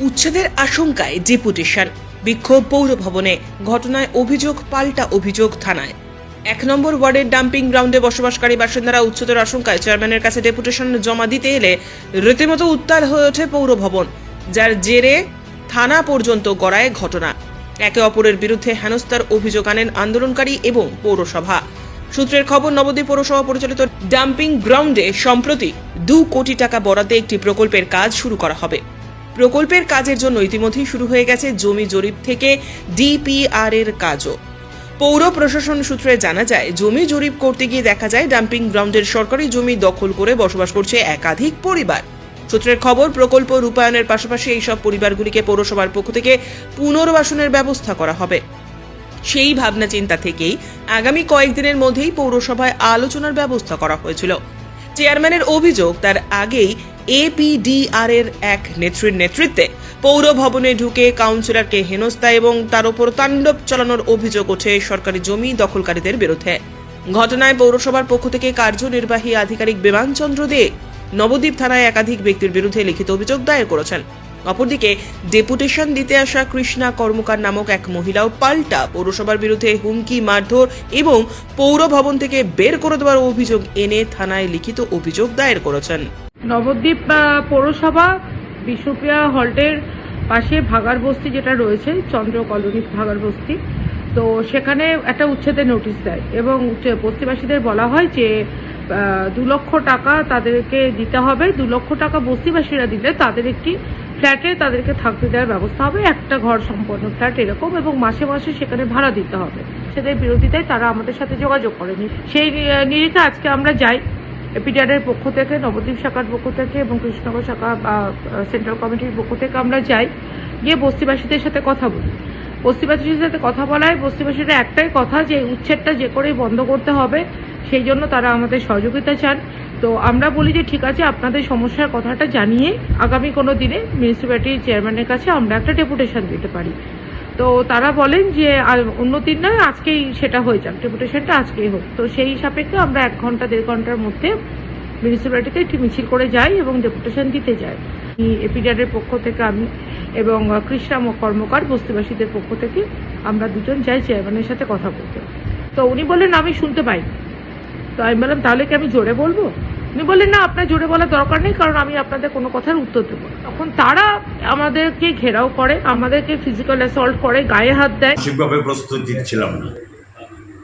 উচ্ছেদের আশঙ্কায় ডেপুটেশন। বিক্ষোভ পৌর ভবনে ঘটনায় অভিযোগ, পাল্টা অভিযোগ থানায়। এক নম্বর ওয়ার্ডের ডাম্পিং গ্রাউন্ডে বসবাসকারী বাসিন্দারা উচ্ছেদের আশঙ্কায় চেয়ারম্যানের কাছে ডেপুটেশন জমা দিতে এলে রীতিমতো উত্তাল হয়ে ওঠে পৌর ভবন যার জেরে থানা পর্যন্ত গড়ায় ঘটনা। একে অপরের বিরুদ্ধে হেনস্থার অভিযোগ আনেন আন্দোলনকারী এবং পৌরসভা। সূত্রের খবর, নবদ্বীপ পৌরসভা পরিচালিত ডাম্পিং গ্রাউন্ডে সম্প্রতি দু কোটি টাকা বরাদ্দে একটি প্রকল্পের কাজ শুরু করা হবে। প্রকল্পের কাজের জন্য ইতিমধ্যেই শুরু হয়ে গেছে জমি জরিপ থেকে ডিপিআর এর কাজও। পৌর প্রশাসন সূত্রে জানা যায়, জমি জরিপ করতে গিয়ে দেখা যায় ডাম্পিং গ্রাউন্ডের সরকারি জমি দখল করে বসবাস করছে একাধিক পরিবার। সূত্রের খবর, প্রকল্প রূপায়ণের পাশাপাশি এইসব পরিবারগুলিকে পৌরসভার পক্ষ থেকে পুনর্বাসনের ব্যবস্থা করা হবে। সেই ভাবনা চিন্তা থেকেই আগামী কয়েকদিনের মধ্যেই পৌরসভায় আলোচনার ব্যবস্থা করা হয়েছিল। চেয়ারম্যানের অভিযোগ, তার আগেই এপিডিআর এর এক নেত্রীর নেতৃত্বে পৌর ভবনে ঢুকে কাউন্সিলরকে হেনস্থা এবং তার উপর তাণ্ডব চালানোর অভিযোগ ওঠে সরকারি জমি দখলকারীদের বিরুদ্ধে। ঘটনায় পৌরসভার পক্ষ থেকে কার্যনির্বাহী আধিকারিক বিমানচন্দ্র দে নবদ্বীপ থানায় একাধিক ব্যক্তির বিরুদ্ধে লিখিত অভিযোগ দায়ের করেছেন। অপরদিকে, ডেপুটেশন দিতে আসা কৃষ্ণা কর্মকার নামক এক মহিলাও পাল্টা পৌরসভার বিরুদ্ধে হুমকি, মারধর এবং পৌর ভবন থেকে বের করে দেওয়ার অভিযোগ এনে থানায় লিখিত অভিযোগ দায়ের করেছেন। নবদ্বীপ পৌরসভা বিষ্ণুপ্রিয়া হল্টের পাশে ভাগার বস্তি যেটা রয়েছে, চন্দ্র কলোনি ভাগার বস্তি। তো সেখানে একটা উচ্ছেদের নোটিশ দেয় এবং বস্তিবাসীদের বলা হয় যে দু লক্ষ টাকা তাদেরকে দিতে হবে। দু লক্ষ টাকা বস্তিবাসীরা দিলে তাদের একটি ফ্ল্যাটে তাদেরকে থাকতে দেওয়ার ব্যবস্থা হবে। একটা ঘর সম্পন্ন ফ্ল্যাট এরকম এবং মাসে মাসে সেখানে ভাড়া দিতে হবে। সেদের বিরোধিতায় তারা আমাদের সাথে যোগাযোগ করেনি। সেই নিরিখে আজকে আমরা যাই। এপিডিআরের পক্ষ থেকে, নবদ্বীপ শাখার পক্ষ থেকে এবং কৃষ্ণনগর শাখা বা সেন্ট্রাল কমিটির পক্ষ থেকে আমরা যাই, গিয়ে বস্তিবাসীদের সাথে কথা বলি। বস্তিবাসীদের সাথে কথা বলায় বস্তিবাসীরা একটাই কথা যে উচ্ছেদটা যে করেই বন্ধ করতে হবে, সেই জন্য তারা আমাদের সহযোগিতা চান। তো আমরা বলি যে, ঠিক আছে, আপনাদের সমস্যার কথাটা জানিয়ে আগামী কোনো দিনে মিউনিসিপ্যালিটির চেয়ারম্যানের কাছে আমরা একটা ডেপুটেশন দিতে পারি। তো তারা বলেন যে, আর অন্য দিন নয় আজকেই সেটা হয়ে যাক, ডেপুটেশনটা আজকেই হোক। তো সেই সাপেক্ষে আমরা এক ঘণ্টা, দেড় ঘণ্টার মধ্যে মিউনিসিপ্যালিটিতে একটি মিছিল করে যাই এবং ডেপুটেশন দিতে যাই। এপিডিআরের পক্ষ থেকে আমি এবং কৃষ্ণা কর্মকার, বস্তিবাসীদের পক্ষ থেকে আমরা দুজন যাই চেয়ারম্যানের সাথে কথা বলতে। তো উনি বললেন, আমি শুনতে পাই তো আমি বললাম, তাহলে কি আমি জোরে বলব? উনি বললেন, না, আপনার জোরে বলার দরকার নেই, কারণ আমি আপনাদের কোনো কথার উত্তর দেবো। তখন তারা আমাদেরকে ঘেরাও করে, আমাদেরকে ফিজিক্যাল অ্যাসল্ট করে, গায়ে হাত দেয়। মানসিকভাবে প্রস্তুতি ছিলাম না।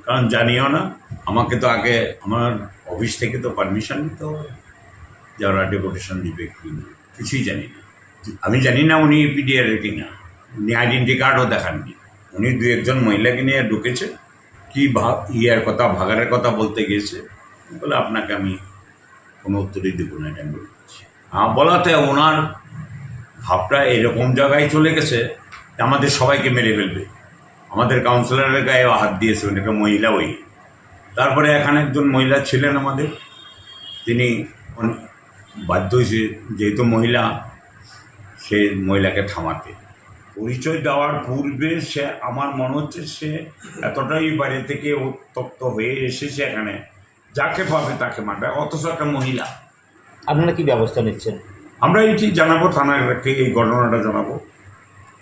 কারণ জানিও না, আমাকে তো আগে আমার অফিস থেকে তো পারমিশন নিতে হবে। যে ওরা ডেপুটেশন দিবে কি না, কিছুই জানি না। আমি জানি না উনি পিডিআর কি না উনি আইডেন্টি কার্ডও দেখাননি। উনি দু একজন মহিলাকে নিয়ে ঢুকেছে, কি ভা, ইয়ার কথা ভাগারের কথা বলতে গিয়েছে। বলে, আপনাকে আমি কোনো উত্তরই দেবো না, এটা আমি বলে দিচ্ছি। আমার বলাতে ওনার ভাবটা এরকম জায়গায় চলে গেছে আমাদের সবাইকে মেরে ফেলবে। আমাদের কাউন্সিলরের গায়ে হাত দিয়েছে, ওনাকে মহিলা ওই। তারপরে এখানে একজন মহিলা ছিলেন আমাদের, তিনি বাধ্য হয়েছে যেহেতু মহিলা, সে মহিলাকে থামাতে। পরিচয় দেওয়ার পূর্বে সে, আমার মনে হচ্ছে সে এতটাই বাইরে থেকে উত্তপ্ত হয়ে এসেছে এখানে। যাকে পাবে তাকে মারবে অথচ একটা মহিলা। আপনারা কি ব্যবস্থা নিচ্ছেন? আমরা এটি জানাব থানাকে এই ঘটনাটা জানাব।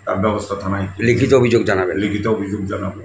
তার ব্যবস্থা থানায় লিখিত অভিযোগ জানাবেন। লিখিত অভিযোগ জানাব।